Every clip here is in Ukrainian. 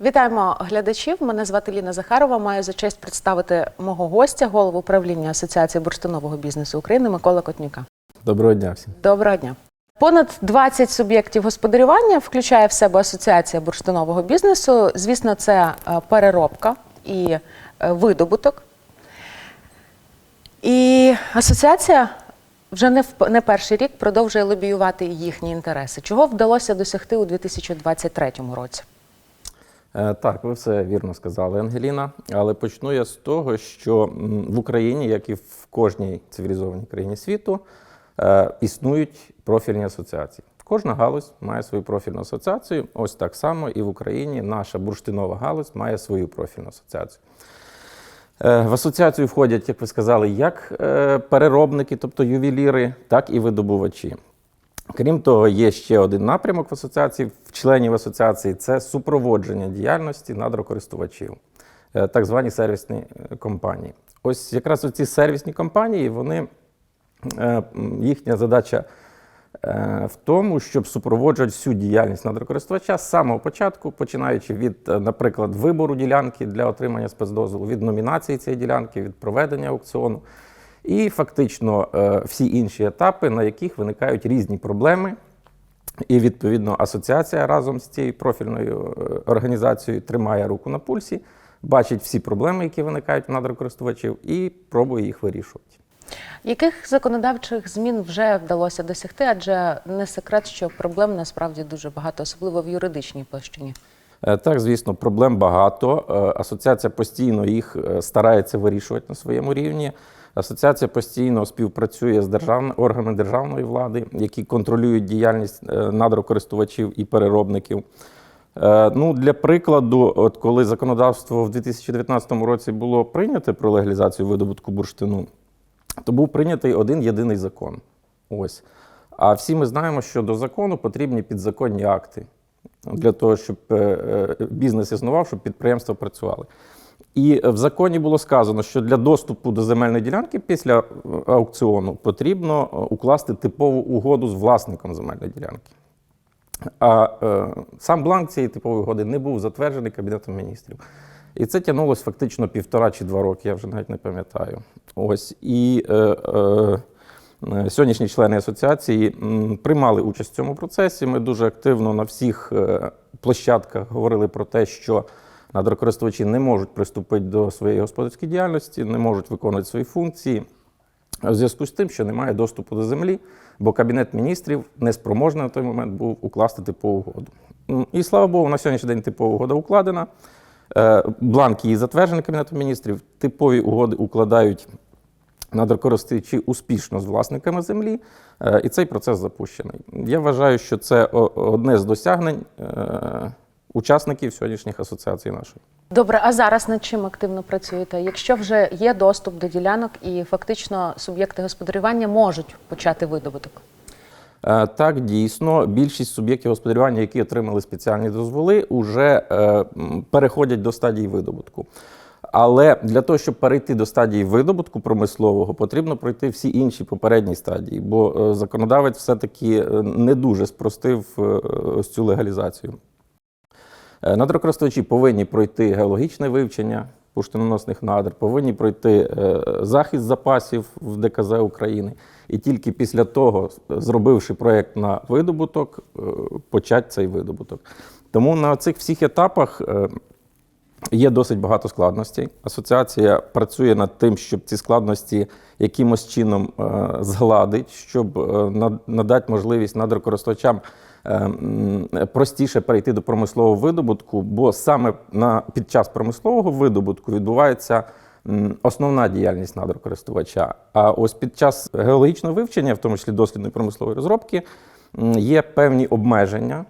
Вітаємо глядачів. Мене звати Ліна Захарова. Маю за честь представити мого гостя, голову управління Асоціації бурштинового бізнесу України Микола Котнюка. Доброго дня всім. Доброго дня. Понад 20 суб'єктів господарювання включає в себе асоціація бурштинового бізнесу. Звісно, це е, переробка і е, видобуток. І асоціація вже не в не перший рік продовжує лобіювати їхні інтереси. Чого вдалося досягти у 2023 році? Е, Так, ви все вірно сказали, Ангеліна. Але почну я з того, що в Україні, як і в кожній цивілізованій країні світу, е, існують профільні асоціації. Кожна галузь має свою профільну асоціацію. Ось так само і в Україні наша бурштинова галузь має свою профільну асоціацію. Е, В асоціацію входять, як ви сказали, як переробники, тобто ювеліри, так і видобувачі. Крім того, є ще один напрямок в асоціації, в членів асоціації це супроводження діяльності надрокористувачів, е, так звані сервісні е, компанії. Ось якраз ці сервісні компанії, вони, е, їхня задача в тому, щоб супроводжувати всю діяльність надрокористувача з самого початку, починаючи від, наприклад, вибору ділянки для отримання спецдозволу, від номінації цієї ділянки, від проведення аукціону. І фактично е, всі інші етапи, на яких виникають різні проблеми. І відповідно асоціація разом з цією профільною е, організацією тримає руку на пульсі, бачить всі проблеми, які виникають в надрокористувачів, і пробує їх вирішувати. Яких законодавчих змін вже вдалося досягти? Адже не секрет, що проблем насправді дуже багато, особливо в юридичній площині. Е, Так, звісно, проблем багато. Асоціація постійно їх старається вирішувати на своєму рівні. Асоціація постійно співпрацює з державними органами державної влади, які контролюють діяльність е, надрокористувачів і переробників. Е, Ну, для прикладу, от коли законодавство в 2019 році було прийнято про легалізацію видобутку бурштину, то був прийнятий один єдиний закон. Ось. А всі ми знаємо, що до закону потрібні підзаконні акти для того, щоб е, бізнес існував, щоб підприємства працювали. І в законі було сказано, що для доступу до земельної ділянки після е, аукціону потрібно е, укласти типову угоду з власником земельної ділянки. А е, сам бланк цієї типової угоди не був затверджений Кабінетом міністрів. І це тягнулося фактично півтора чи два роки, я вже навіть не пам'ятаю. Ось. І е, е, е, сьогоднішні члени асоціації приймали участь в цьому процесі. Ми дуже активно на всіх е, площадках говорили про те, що надрокористувачі не можуть приступити до своєї господарської діяльності, не можуть виконувати свої функції. В зв'язку з тим, що немає доступу до землі, бо Кабінет міністрів неспроможний на той момент був укласти типову угоду. І слава Богу, на сьогоднішній день типова угода укладена. Е, Бланк її затверджений Кабінетом міністрів. Типові угоди укладають надрокористувачі успішно з власниками землі, е, і цей процес запущений. Я вважаю, що це одне з досягнень е, учасників сьогоднішніх асоціацій нашої. Добре, а зараз над чим активно працюєте? Якщо вже є доступ до ділянок і фактично суб'єкти господарювання можуть почати видобуток? Е, Так, дійсно, більшість суб'єктів господарювання, які отримали спеціальні дозволи, вже е, переходять до стадії видобутку. Але для того, щоб перейти до стадії видобутку промислового, потрібно пройти всі інші попередні стадії, бо е, законодавець все-таки не дуже спростив ось цю легалізацію. Е, Надрокористувачі повинні пройти геологічне вивчення бурштиноносних надр, повинні пройти е, захист запасів в ДКЗ України. І тільки після того, зробивши проєкт на видобуток, е, почати цей видобуток. Тому на цих всіх етапах є досить багато складностей. Асоціація працює над тим, щоб ці складності якимось чином згладить, щоб надати можливість надрокористувачам простіше перейти до промислового видобутку, бо саме на, під час промислового видобутку відбувається основна діяльність надрокористувача. А ось під час геологічного вивчення, в тому числі дослідної промислової розробки, є певні обмеження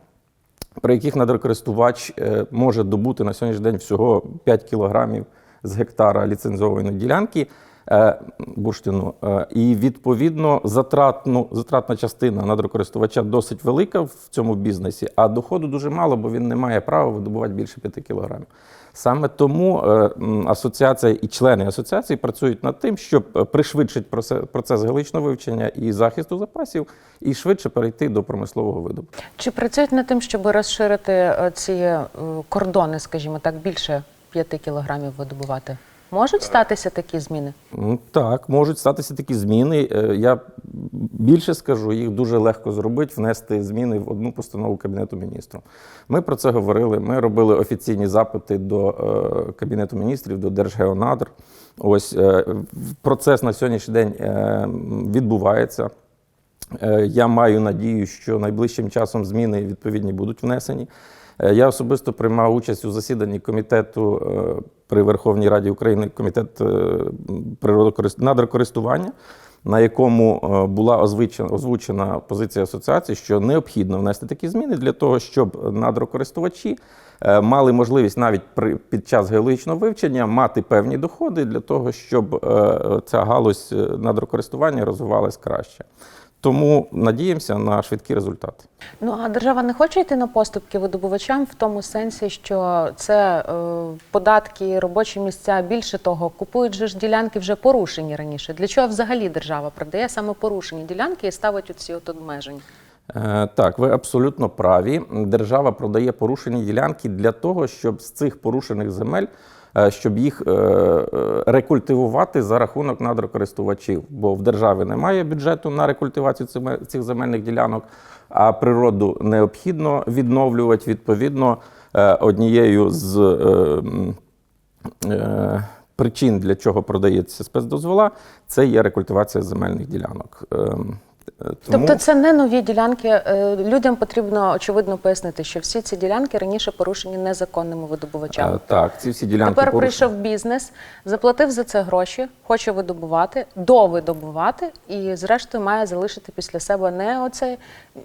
при яких надрокористувач е, може добути на сьогоднішній день всього 5 кілограмів з гектара ліцензованої ділянки. Е, бурштину. Е, І відповідно затратну, затратна частина надрокористувача досить велика в цьому бізнесі, а доходу дуже мало, бо він не має права видобувати більше 5 кілограмів. Саме тому е, асоціація і члени асоціації працюють над тим, щоб пришвидшити процес геологічного вивчення і захисту запасів, і швидше перейти до промислового видобутку. Чи працюють над тим, щоб розширити ці кордони, скажімо так, більше 5 кілограмів видобувати? Можуть статися такі зміни? Ну, Так, можуть статися такі зміни. Е, Я більше скажу, їх дуже легко зробити, внести зміни в одну постанову Кабінету міністрів. Ми про це говорили. Ми робили офіційні запити до е, Кабінету міністрів, до Держгеонадр. Ось е, процес на сьогоднішній день відбувається. Я маю надію, що найближчим часом зміни відповідні будуть внесені. Е, Я особисто приймав участь у засіданні комітету е, при Верховній Раді України, комітет е, надрокористування, на якому була озвучена, позиція асоціації, що необхідно внести такі зміни для того, щоб надрокористувачі мали можливість навіть при, під час геологічного вивчення мати певні доходи для того, щоб ця галузь надрокористування розвивалась краще. Тому надіємося на швидкі результати. Ну а держава не хоче йти на поступки видобувачам в тому сенсі, що це е, податки, робочі місця. Більше того, купують же ж ділянки вже порушені раніше. Для чого взагалі держава продає саме порушені ділянки і ставить оці от обмеження? Е, Так, ви абсолютно праві. Держава продає порушені ділянки для того, щоб з цих порушених земель, щоб їх е, е, рекультивувати за рахунок надрокористувачів. Бо в державі немає бюджету на рекультивацію цих земельних ділянок, а природу необхідно відновлювати. Відповідно, е, однією з е, е, причин, для чого продається спецдозвола, це є рекультивація земельних ділянок. Е, тому- Тобто це не нові ділянки. Е, Людям потрібно очевидно пояснити, що всі ці ділянки раніше порушені незаконними видобувачами. Е, Так, ці всі ділянки Тепер порушені. прийшов бізнес, заплатив за це гроші, хоче видобувати, довидобувати і, зрештою, має залишити після себе не оце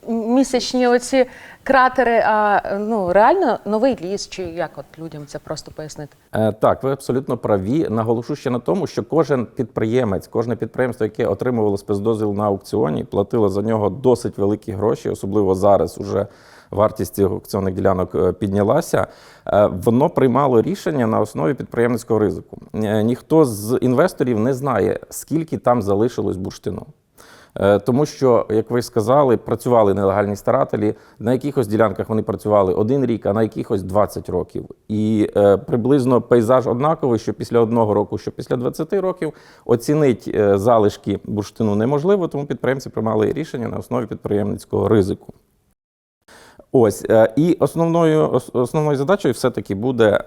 місячні оці кратери, а ну реально новий ліс, чи як от людям це просто пояснити. Е, Так, ви абсолютно праві. Наголошу ще на тому, що кожен підприємець, кожне підприємство, яке отримувало спецдозвіл на аукціоні, платило за нього досить великі гроші, особливо зараз уже вартість цих аукціонних ділянок е, піднялася. Е, Воно приймало рішення на основі підприємницького ризику. Е, Ніхто з інвесторів не знає, скільки там залишилось бурштину. Е, Тому що, як ви сказали, працювали нелегальні старателі. На якихось ділянках вони працювали один рік, а на якихось 20 років. І е, приблизно пейзаж однаковий, що після одного року, що після 20 років. Оцінити е, залишки бурштину неможливо, тому підприємці приймали рішення на основі підприємницького ризику. Ось е, і основною ос- основною задачею все-таки буде,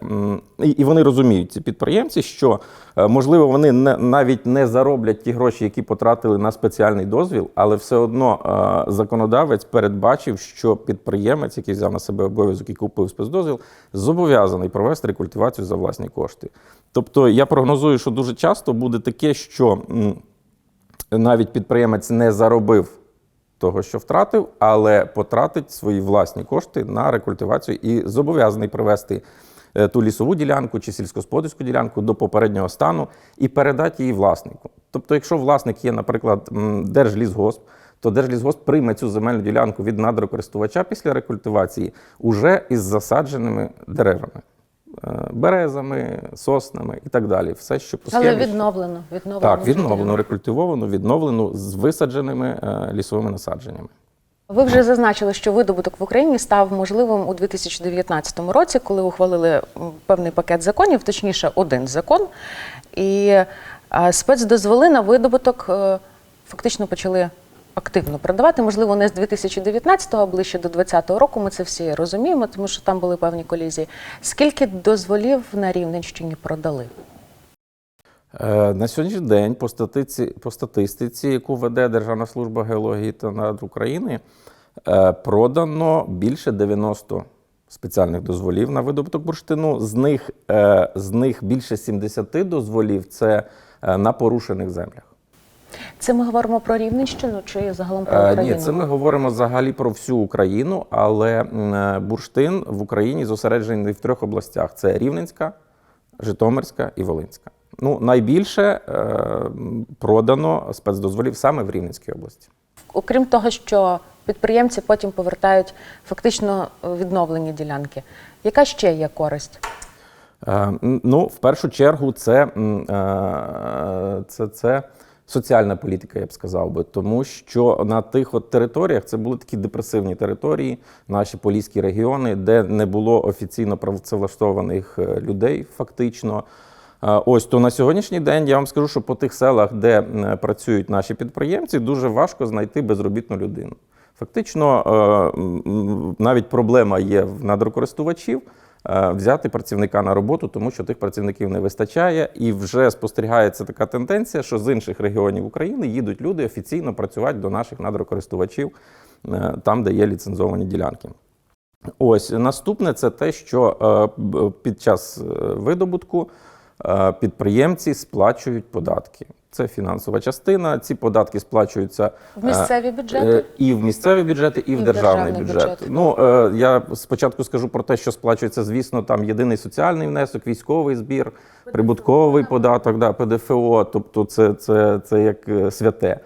і і вони розуміють ці підприємці, що е, можливо вони не навіть не зароблять ті гроші, які потратили на спеціальний дозвіл, але все одно е, законодавець передбачив, що підприємець, який взяв на себе обов'язок і купив спецдозвіл, зобов'язаний провести рекультивацію за власні кошти. Тобто я прогнозую, що дуже часто буде таке, що навіть підприємець не заробив того, що втратив, але потратить свої власні кошти на рекультивацію і зобов'язаний привести е, ту лісову ділянку чи сільськогосподарську ділянку до попереднього стану і передати її власнику. Тобто, якщо власник є, наприклад, Держлісгосп, то Держлісгосп прийме цю земельну ділянку від надрокористувача після рекультивації уже із засадженими деревами. Е, Березами, соснами і так далі. Все, що по Але схемі. відновлено, відновлено. Так, відновлено, рекультивовано, відновлено з висадженими е, лісовими насадженнями. Ви вже зазначили, що видобуток в Україні став можливим у 2019 році, коли ухвалили певний пакет законів, точніше, один закон. І е, спецдозволи на видобуток фактично почали активно продавати. Можливо, не з 2019-го, а ближче до 2020 року. Ми це всі розуміємо, тому що там були певні колізії. Скільки дозволів на Рівненщині продали? Е, На сьогоднішній день по статиці, по статистиці, яку веде Державна служба геології та надр України, е, продано більше 90 спеціальних дозволів на видобуток бурштину. З них, е, з них більше 70 дозволів це на порушених землях. Це ми говоримо про Рівненщину чи загалом про Е, Україну? Ні, це ми говоримо взагалі про всю Україну, але е, бурштин в Україні зосереджений в трьох областях: це Рівненська, Житомирська і Волинська. Ну, найбільше е, продано спецдозволів саме в Рівненській області. Окрім того, що підприємці потім повертають фактично відновлені ділянки. Яка ще є користь? Ну, в першу чергу, це, це, це соціальна політика, я б сказав би, тому що на тих от територіях це були такі депресивні території, наші поліські регіони, де не було офіційно працевлаштованих е, людей, фактично. Е, Ось то на сьогоднішній день я вам скажу, що по тих селах, де працюють наші підприємці, дуже важко знайти безробітну людину. Фактично, е, навіть проблема є в надрокористувачів взяти працівника на роботу, тому що тих працівників не вистачає, і вже спостерігається така тенденція, що з інших регіонів України їдуть люди офіційно працювати до наших надрокористувачів е, там, де є ліцензовані ділянки. Ось наступне це те, що е, під час е, видобутку е, підприємці сплачують податки. Це фінансова частина. Ці податки сплачуються В місцеві е, бюджети? е, і в місцеві бюджети, і, в державний, державний бюджет. бюджет. Ну е, я спочатку скажу про те, що сплачується, звісно, там єдиний соціальний внесок, військовий збір, прибутковий податок, да, ПДФО, тобто це, це, це як святе.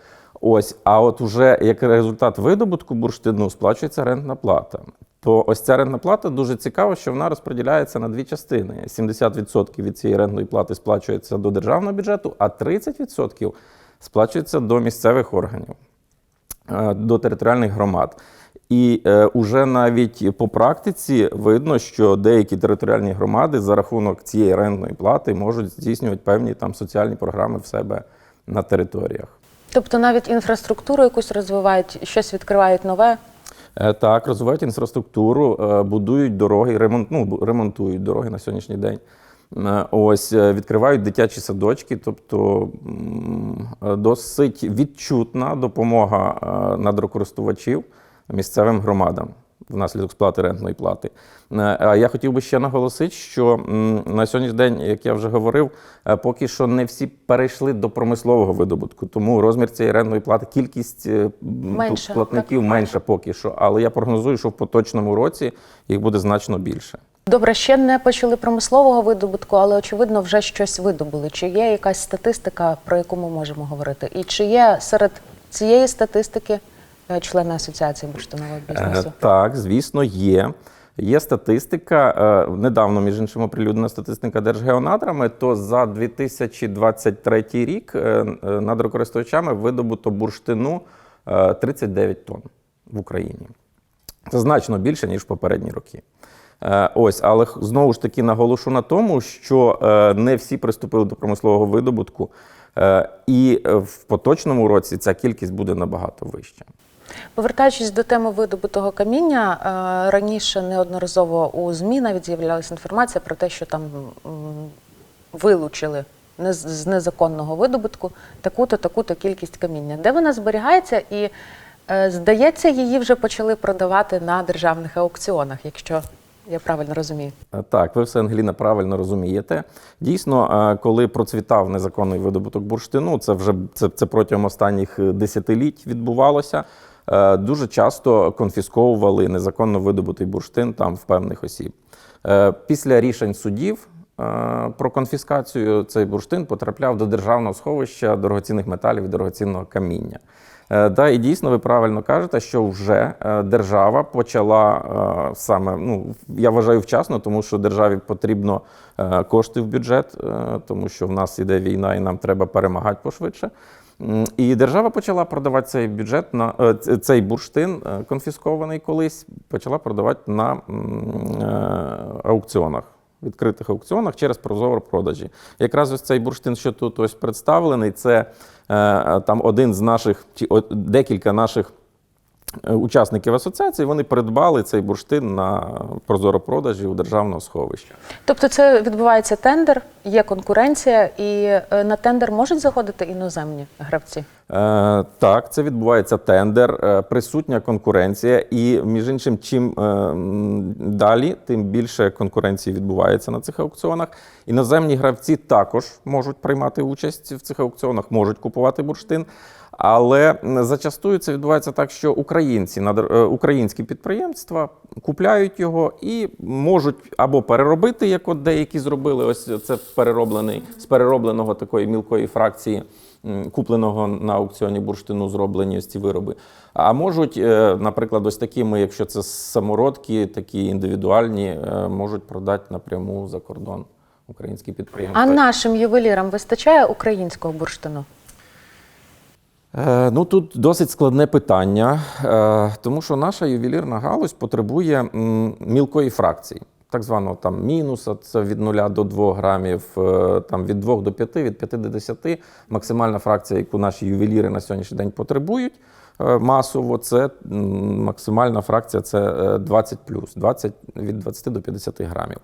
Ось, а от уже як результат видобутку бурштину сплачується рентна плата. То ось ця рентна плата дуже цікаво, що вона розподіляється на дві частини. 70% від цієї рентної плати сплачується до державного бюджету, а 30% сплачується до місцевих органів, е, до територіальних громад. І е, уже навіть по практиці видно, що деякі територіальні громади за рахунок цієї рентної плати можуть здійснювати певні там соціальні програми в себе на територіях. Тобто навіть інфраструктуру якусь розвивають, щось відкривають нове. Е, Так, розвивають інфраструктуру, е, будують дороги, ремонт, ну, ремонтують дороги на сьогоднішній день. Е, Ось відкривають дитячі садочки, тобто досить відчутна допомога надрокористувачів місцевим громадам внаслідок сплати рентної плати. Е, А я хотів би ще наголосити, що на сьогоднішній день, як я вже говорив, е, поки що не всі перейшли до промислового видобутку, тому розмір цієї рентної плати, кількість е, м, Менша, платників менша поки що. Але я прогнозую, що в поточному році їх буде значно більше. Добре, ще не почали промислового видобутку, але очевидно вже щось видобули. Чи є якась статистика, про яку ми можемо говорити? І чи є серед цієї статистики члени асоціації бурштинового Е, бізнесу? Так, звісно, є. Є статистика. е, Недавно, між іншим, оприлюднена статистика Держгеонадрами, то за 2023 рік е, е, надрокористувачами видобуто бурштину е, 39 тонн в Україні. Це значно більше, ніж в попередні роки. Е, Ось, але знову ж таки наголошу на тому, що е, не всі приступили до промислового видобутку, е, і е, в поточному році ця кількість буде набагато вища. Повертаючись до теми видобутого каміння, е, раніше неодноразово у ЗМІ навіть з'являлася інформація про те, що там вилучили з незаконного видобутку таку-то, таку-то кількість каміння. Де вона зберігається? І е, здається, її вже почали продавати на державних аукціонах, якщо я правильно розумію. Е, Так, ви все, Ангеліна, правильно розумієте. Дійсно, коли процвітав незаконний видобуток бурштину, це вже це, це протягом останніх десятиліть відбувалося. Е, Дуже часто конфісковували незаконно видобутий бурштин там в певних осіб. Е, Після рішень судів е, про конфіскацію цей бурштин потрапляв до державного сховища дорогоцінних металів і дорогоцінного каміння. Да, і дійсно ви правильно кажете, що вже держава почала саме, ну я вважаю вчасно, тому що державі потрібно кошти в бюджет, тому що в нас іде війна і нам треба перемагати пошвидше. І держава почала продавати цей бюджет на е, цей бурштин, е, конфіскований колись, почала продавати на е, аукціонах. Відкритих аукціонах через прозоро продажі. Якраз ось цей бурштин, що тут ось представлений, це там один з наших чи о- декілька наших учасників асоціації. Вони придбали цей бурштин на прозоро продажі у державного сховища. Тобто, це відбувається тендер, є конкуренція, і е, на тендер можуть заходити іноземні гравці. Е, так, це відбувається тендер, е, присутня конкуренція, і між іншим, чим е, далі, тим більше конкуренції відбувається на цих аукціонах. Іноземні гравці також можуть приймати участь в цих аукціонах, можуть купувати бурштин. Але зачастую це відбувається так, що українці е, українські підприємства купляють його і можуть або переробити, як от деякі зробили. Ось це перероблений з переробленого такої мілкої фракції, купленого на аукціоні бурштину, зроблені ось ці вироби. А можуть, е, наприклад, ось такими, якщо це самородки, такі індивідуальні, е, можуть продати напряму за кордон українські підприємства. А нашим ювелірам вистачає українського бурштину? Е, Ну тут досить складне питання, е, тому що наша ювелірна галузь потребує мілкої фракції, так званого там мінуса, це від 0 до 2 грамів, е, там від 2 до 5, від 5 до 10. Максимальна фракція, яку наші ювеліри на сьогоднішній день потребують масово, це максимальна фракція це е, 20 20, від 20 до 50 грамів.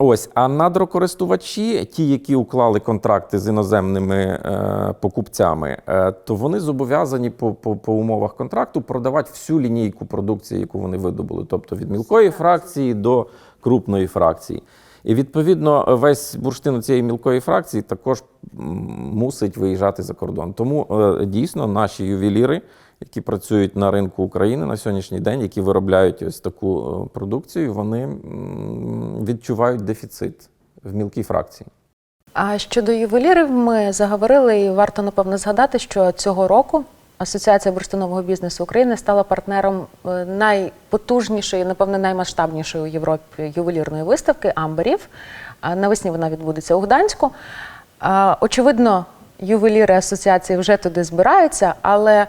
Ось, а надрокористувачі, ті, які уклали контракти з іноземними е, покупцями, е, то вони зобов'язані по, по, по умовах контракту продавати всю лінійку продукції, яку вони видобули, тобто від мілкої фракції до крупної фракції. І відповідно весь бурштин цієї мілкої фракції також мусить виїжджати за кордон. Тому е, дійсно наші ювеліри, які працюють на ринку України на сьогоднішній день, які виробляють ось таку е, продукцію, вони відчувають дефіцит в мілкій фракції. А щодо ювелірів, ми заговорили, і варто напевно згадати, що цього року Асоціація бурштинового бізнесу України стала партнером е, найпотужнішої, напевно, наймасштабнішої у Європі ювелірної виставки Амберів. Навесні вона відбудеться у Гданську. Очевидно, ювеліри асоціації вже туди збираються, але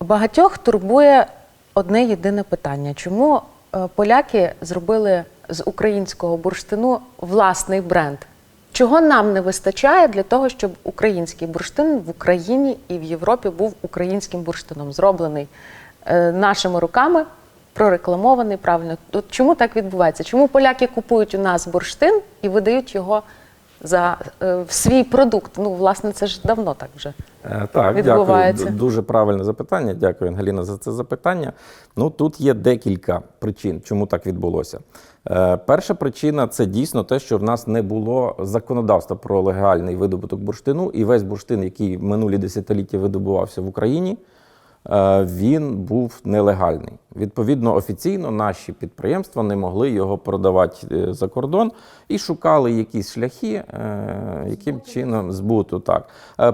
багатьох турбує одне єдине питання: чому е, поляки зробили з українського бурштину власний бренд? Чого нам не вистачає для того, щоб український бурштин в Україні і в Європі був українським бурштином, зроблений е, нашими руками, прорекламований правильно? От чому так відбувається? Чому поляки купують у нас бурштин і видають його за е, в свій продукт? Ну, власне, це ж давно так вже. Е, Так, відбувається. дякую. Дуже правильне запитання. Дякую, Ангеліна, за це запитання. Ну тут є декілька причин, чому так відбулося. Е, Перша причина це дійсно те, що в нас не було законодавства про легальний видобуток бурштину, і весь бурштин, який минулі десятиліття видобувався в Україні, е, він був нелегальний. Відповідно, офіційно наші підприємства не могли його продавати е, за кордон і шукали якісь шляхи, яким чином збуту. Так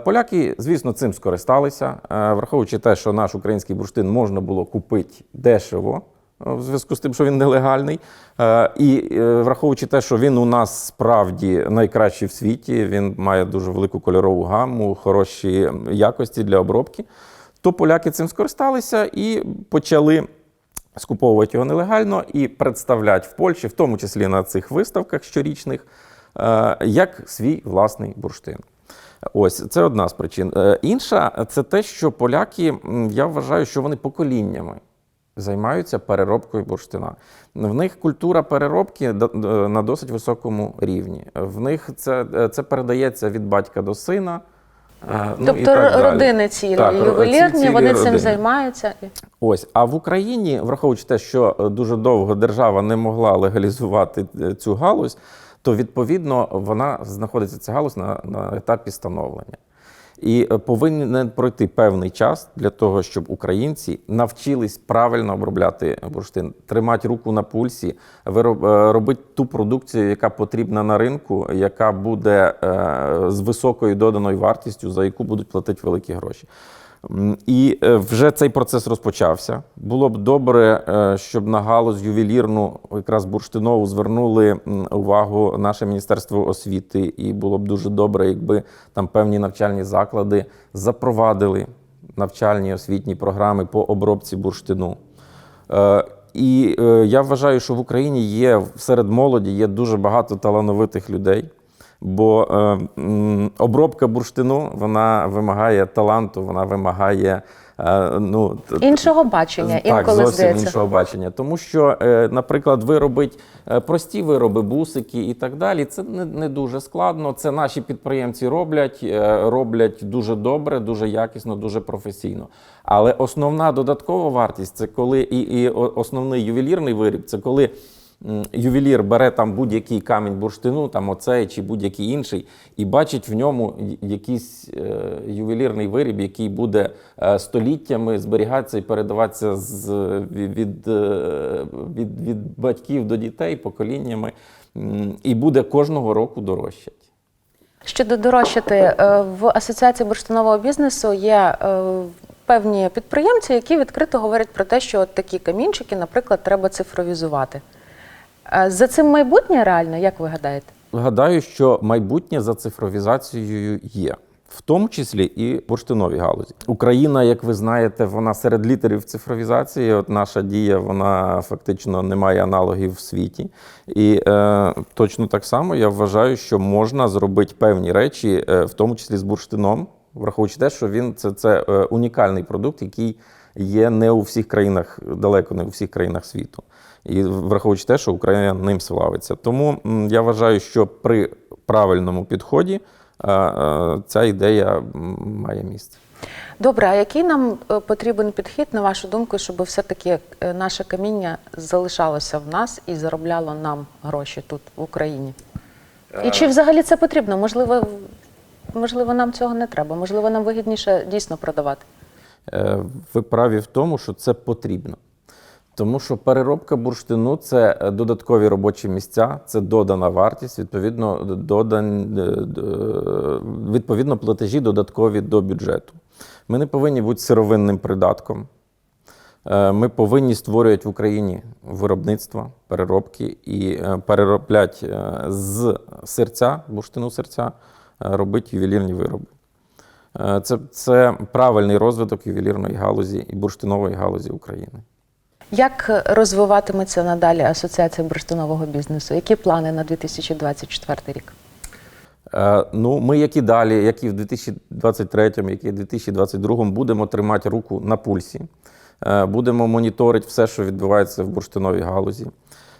поляки, звісно, цим скористалися, враховуючи те, що наш український бурштин можна було купити дешево. Е, В зв'язку з тим, що він нелегальний, Е, і е, враховуючи те, що він у нас справді найкращий в світі, він має дуже велику кольорову гаму, хороші якості для обробки, то поляки цим скористалися і почали скуповувати його нелегально і представляти в Польщі, в тому числі на цих виставках щорічних, як свій власний бурштин. Ось це одна з причин. Інша це те, що поляки, я вважаю, що вони поколіннями займаються переробкою бурштина. В них культура переробки до- на досить високому рівні. В них це, е, це передається від батька до сина. е, ну, і тобто так далі. родини цілі Так, ювелірні, цілі вони цим займаються. Ось, а в Україні, враховуючи те, що е, дуже довго держава не могла легалізувати е, цю галузь, то відповідно вона знаходиться ця галузь на, на етапі становлення. І е, повинен пройти певний час для того, щоб українці навчились правильно обробляти бурштин, тримати руку на пульсі, е, робити ту продукцію, яка потрібна на ринку, яка буде е, з високою доданою вартістю, за яку будуть платити великі гроші. І е, вже цей процес розпочався. Було б добре, е, щоб на галузь ювелірну, якраз бурштинову, звернули увагу наше Міністерство освіти, і було б дуже добре, якби там певні навчальні заклади запровадили навчальні освітні програми по обробці бурштину. Е, І я вважаю, що в Україні є серед молоді є дуже багато талановитих людей. Бо е, м, обробка бурштину вона вимагає таланту, вона вимагає е, ну, Іншого бачення, так, інколи зовсім здається. іншого бачення. Тому що, е, наприклад, виробить е, прості вироби, бусики і так далі. Це не, не дуже складно. Це наші підприємці роблять, е, роблять дуже добре, дуже якісно, дуже професійно. Але основна додаткова вартість це коли і, і основний ювелірний виріб, це коли. Ювелір бере там будь-який камінь бурштину, там оцей чи будь-який інший, і бачить в ньому якийсь е, ювелірний виріб, який буде е, століттями зберігатися і передаватися з, від, від, е, від, від батьків до дітей поколіннями, і буде кожного року дорожчати. Щодо дорожчати, в асоціації бурштинового бізнесу є певні підприємці, які відкрито говорять про те, що от такі камінчики, наприклад, треба цифровізувати. За цим майбутнє реально, як ви гадаєте? Гадаю, що майбутнє за цифровізацією є. В тому числі і бурштиновій галузі. Україна, як ви знаєте, вона серед лідерів цифровізації. От наша дія, вона фактично не має аналогів в світі. І е, точно так само я вважаю, що можна зробити певні речі, е, в тому числі з бурштином, враховуючи те, що він це, це е, унікальний продукт, який є не у всіх країнах, далеко не у всіх країнах світу. І враховуючи те, що Україна ним славиться. Тому я вважаю, що при правильному підході е, е, ця ідея має місце. Добре, а який нам потрібен підхід, на вашу думку, щоб все-таки наше каміння залишалося в нас і заробляло нам гроші тут, в Україні? І чи взагалі це потрібно? Можливо, можливо, нам цього не треба. Можливо, нам вигідніше дійсно продавати. Е, Ви праві в тому, що це потрібно. Тому що переробка бурштину це е, додаткові робочі місця, це додана вартість, відповідно, додан, е, відповідно платежі додаткові до бюджету. Ми не повинні бути сировинним придатком. Ми повинні створювати в Україні виробництва, переробки і переробляти з серця, бурштину серця, робити ювелірні вироби. Е, Це, це правильний розвиток ювелірної галузі і бурштинової галузі України. Як розвиватиметься надалі асоціація бурштинового бізнесу? Які плани на 2024 рік? Е, Ну, ми, як і далі, як і в 2023, як і в 2022, будемо тримати руку на пульсі, Е, будемо моніторити все, що відбувається в бурштиновій галузі.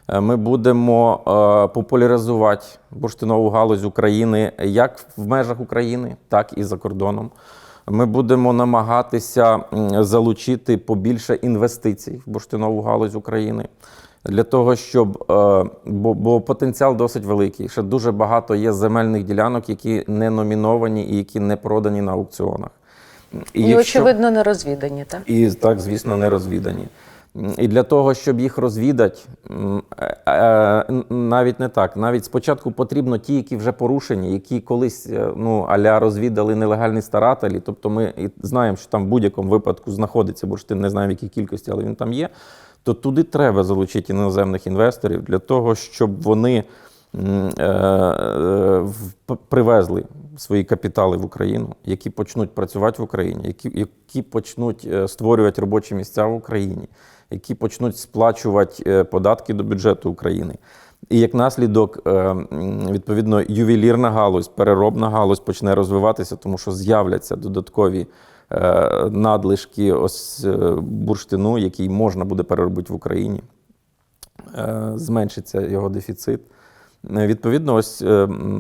Е, Ми будемо е, популяризувати бурштинову галузь України як в межах України, так і за кордоном. Ми будемо намагатися залучити побільше інвестицій в бурштинову галузь України для того, щоб е, бо, бо потенціал досить великий. Ще дуже багато є земельних ділянок, які не номіновані і які не продані на аукціонах. І, якщо- очевидно, не розвідані, так? і так, звісно, не розвідані. І для того, щоб їх розвідати, е, е, навіть не так. Навіть спочатку потрібно ті, які вже порушені, які колись е, ну, аля розвідали нелегальні старателі. Тобто ми знаємо, що там в будь-якому випадку знаходиться бурштин, не знаємо в якій кількості, але він там є. То туди треба залучити іноземних інвесторів для того, щоб вони привезли свої капітали в Україну, які почнуть працювати в Україні, які, які почнуть створювати робочі місця в Україні, які почнуть сплачувати е, податки до бюджету України. І як наслідок, е, відповідно, ювелірна галузь, переробна галузь почне розвиватися, тому що з'являться додаткові е, надлишки ось бурштину, який можна буде переробити в Україні зменшиться його дефіцит. Відповідно, ось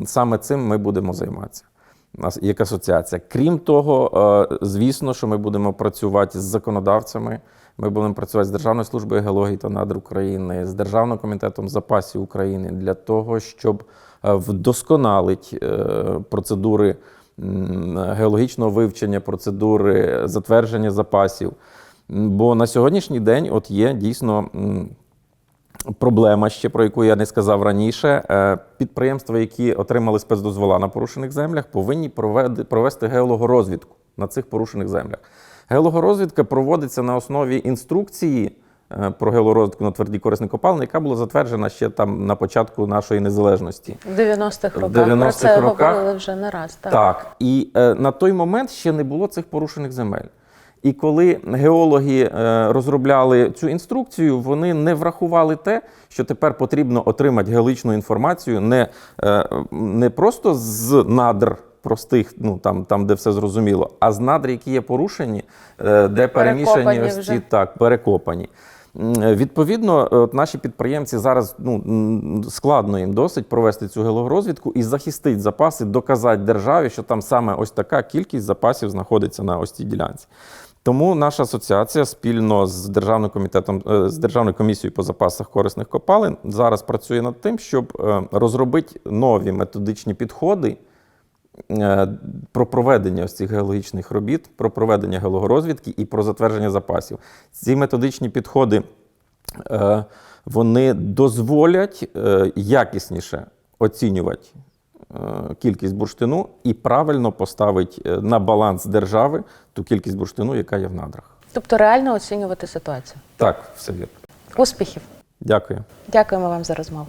саме цим ми будемо займатися. Як асоціація. Крім того, звісно, що ми будемо працювати з законодавцями. Ми будемо працювати з Державною службою геології та надр України, з Державним комітетом запасів України для того, щоб е, вдосконалити е, процедури геологічного вивчення, процедури затвердження запасів. Бо на сьогоднішній день от є дійсно проблема ще, про яку я не сказав раніше. Е, Підприємства, які отримали спецдозвола на порушених землях, повинні провести геологорозвідку на цих порушених землях. Геологорозвідка проводиться на основі інструкції е, про геологорозвідку на тверді корисні копалини, яка була затверджена ще там на початку нашої незалежності. В 90-х роках. Про 90-х це роках. говорили вже не раз. Так. Так, і е, на той момент ще не було цих порушених земель. І коли геологи е, розробляли цю інструкцію, вони не врахували те, що тепер потрібно отримати геологічну інформацію не, е, не просто з надр простих, ну там, там де все зрозуміло, а з надр, які є порушені, е, де перемішані ось ці так, перекопані. Е, Відповідно, от наші підприємці зараз ну, складно їм досить провести цю геологорозвідку і захистити запаси, доказати державі, що там саме ось така кількість запасів знаходиться на ось цій ділянці. Тому наша асоціація спільно з державним комітетом е, з державною комісією по запасах корисних копалин зараз працює над тим, щоб е, розробити нові методичні підходи е, про проведення ось цих геологічних робіт, про проведення геологорозвідки і про затвердження запасів. Ці методичні підходи е, вони дозволять е, якісніше оцінювати е, кількість бурштину і правильно поставити е, на баланс держави ту кількість бурштину, яка є в надрах. Тобто реально оцінювати ситуацію. Так, все вірно. Успіхів! Дякую. Дякуємо вам за розмову.